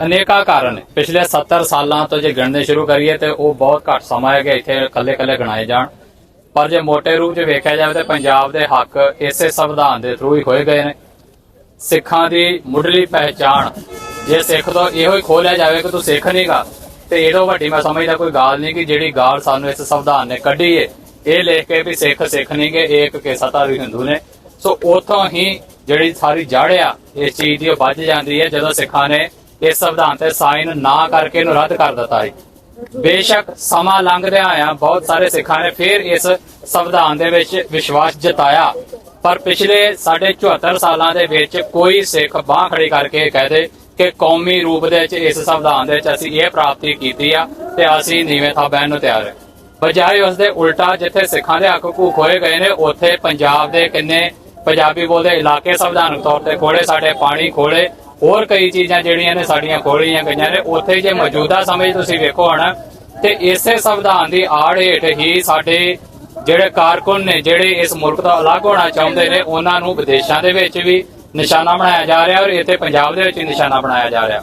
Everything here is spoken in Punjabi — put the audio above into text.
ਅਨੇਕਾਂ ਕਾਰਨ ਪਿਛਲੇ 70 ਸਾਲਾਂ ਤੋਂ ਜੇ ਗਿਣਨੇ ਸ਼ੁਰੂ ਕਰੀਏ ਤੇ ਉਹ ਬਹੁਤ ਘੱਟ ਸਮਾਂ ਹੈ ਕਿ ਇੱਥੇ ਕੱਲੇ-ਕੱਲੇ ਗਣਾਏ ਜਾਣ। ਪਰ ਜੇ ਮੋਟੇ ਰੂਪ 'ਚ ਵੇਖਿਆ ਜਾਵੇ ਤਾਂ ਪੰਜਾਬ ਦੇ ਹੱਕ ਇਸੇ ਸੰਵਿਧਾਨ ਦੇ ਥਰੂ ਹੀ ਹੋਏ ਗਏ ਨੇ। ਸਿੱਖਾਂ ਦੀ ਮੁੱਢਲੀ ਪਹਿਚਾਣ ਜੇ ਸਿੱਖ ਤੋਂ ਇਹੋ ਹੀ ਖੋਲਿਆ ਜਾਵੇ ਕਿ ਤੂੰ ਸਿੱਖ ਨਹੀਂਗਾ ਤੇ ਇਹਦੋਂ ਵੱਡੀ ਮੈਂ ਸਮਝਦਾ ਕੋਈ ਗਾਲ ਨਹੀਂ ਕਿ ਜਿਹੜੀ ਗਾਲ ਸਾਨੂੰ ਇਸ ਸੰਵਿਧਾਨ ਨੇ ਕੱਢੀ ਏ, ਇਹ ਲਿਖ ਕੇ ਵੀ ਸਿੱਖ ਸਿੱਖ ਨਹੀਂਗੇ ਏਕ ਕੇ ਵੀ ਹਿੰਦੂ ਨੇ। ਸੋ ਉਥੋਂ ਹੀ ਜਿਹੜੀ ਸਾਰੀ ਜੜ ਆ, ਇਸ ਚੀਜ਼ ਦੀ ਉਹ ਵੱਜ ਜਾਂਦੀ ਹੈ ਜਦੋਂ ਸਿੱਖਾਂ ਨੇ ਇਸ ਸੰਵਿਧਾਨ ਤੇ ਸਾਈਨ ਨਾ ਕਰਕੇ ਇਹਨੂੰ ਰੱਦ ਕਰ ਦਿੱਤਾ ਹੈ ਬੇਸ਼ੱਕ ਸਮਾਂ ਲੰਘਦਿਆਂ ਆਇਆ ਬਹੁਤ ਸਾਰੇ ਸਿੱਖਾਂ ਨੇ ਫਿਰ ਇਸ ਸੰਵਿਧਾਨ ਦੇ ਵਿੱਚ ਵਿਸ਼ਵਾਸ ਜਤਾਇਆ। ਪਰ ਪਿਛਲੇ 74 ਸਾਲਾਂ ਦੇ ਵਿੱਚ ਕੋਈ ਸਿੱਖ ਬਾਹ ਖੜੀ ਕਰਕੇ ਕਹਿ ਕਿ ਕੌਮੀ ਰੂਪ ਦੇ ਵਿੱਚ ਇਸ ਸੰਵਿਧਾਨ ਦੇ ਵਿੱਚ ਅਸੀਂ ਇਹ ਪ੍ਰਾਪਤੀ ਕੀਤੀ ਆ ਤੇ ਅਸੀਂ ਨੀਵੇਂ ਥਾਂ ਬਹਿਣ ਨੂੰ ਤਿਆਰ ਹਾਂ ਬਜਾਏ ਉਸ ਦੇ ਉਲਟਾ ਜਿੱਥੇ ਸਿੱਖਾਂ ਦੇ ਹੱਕ ਹਕੂਕ ਹੋਏ ਗਏ ਨੇ, ਉੱਥੇ ਪੰਜਾਬ ਦੇ ਕਿੰਨੇ ਪੰਜਾਬੀ ਬੋਲਦੇ ਇਲਾਕੇ ਸੰਵਿਧਾਨਕ ਤੌਰ ਤੇ ਖੋਲੇ ਸਾਡੇ ਪਾਣੀ ਖੋਲੇ ਹੋਰ ਕਈ ਚੀਜ਼ਾਂ ਜਿਹੜੀਆਂ ਨੇ ਸਾਡੀਆਂ ਖੋਲੀਆਂ ਗਈਆਂ ਨੇ, ਉੱਥੇ ਜੇ ਮੌਜੂਦਾ ਸਮੇਂ 'ਚ ਤੁਸੀਂ ਵੇਖੋ ਹਣ ਤੇ ਇਸੇ ਸੰਵਿਧਾਨ ਦੀ ਆੜ ਹੇਠ ਹੀ ਸਾਡੇ ਜਿਹੜੇ ਕਾਰਕੁਨ ਨੇ, ਜਿਹੜੇ ਇਸ ਮੁਲਕ ਤੋਂ ਅਲੱਗ ਹੋਣਾ ਚਾਹੁੰਦੇ ਨੇ, ਉਹਨਾਂ ਨੂੰ ਵਿਦੇਸ਼ਾਂ ਦੇ ਵਿੱਚ ਵੀ ਨਿਸ਼ਾਨਾ ਬਣਾਇਆ ਜਾ ਰਿਹਾ ਔਰ ਇੱਥੇ ਪੰਜਾਬ ਦੇ ਵਿੱਚ ਵੀ ਨਿਸ਼ਾਨਾ ਬਣਾਇਆ ਜਾ ਰਿਹਾ।